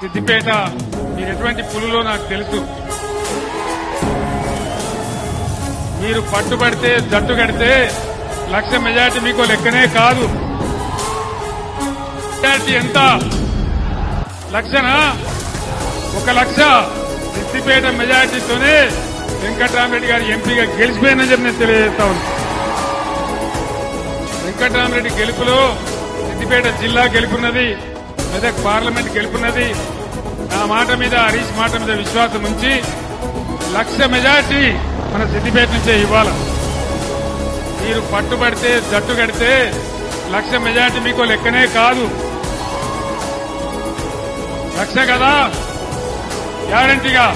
సిద్దిపేట మీరు ఎటువంటి పులులో నాకు తెలుసు. మీరు పట్టుబడితే జట్టు కడితే లక్ష మెజార్టీ మీకు లెక్కనే కాదు. మెజార్టీ ఎంత? లక్షనా? ఒక లక్ష. సిద్దిపేట మెజార్టీతోనే వెంకటరామరెడ్డి గారు ఎంపీగా గెలిచిపోయిందని చెప్పి నేను తెలియజేస్తా ఉన్నా. వెంకటరామరెడ్డి గెలుపులో సిద్దిపేట జిల్లా గెలుపున్నది. మెదక్ పార్లమెంట్ గెలుపున్నది. నా మాట మీద హరీష్ మాట మీద విశ్వాసం ఉంచి లక్ష మెజార్టీ మన సిద్దిపేట నుంచే ఇవ్వాలి. మీరు పట్టుబడితే జట్టు కడితే లక్ష మెజార్టీ మీకు లెక్కనే కాదు. లక్ష కదా గ్యారంటీగా.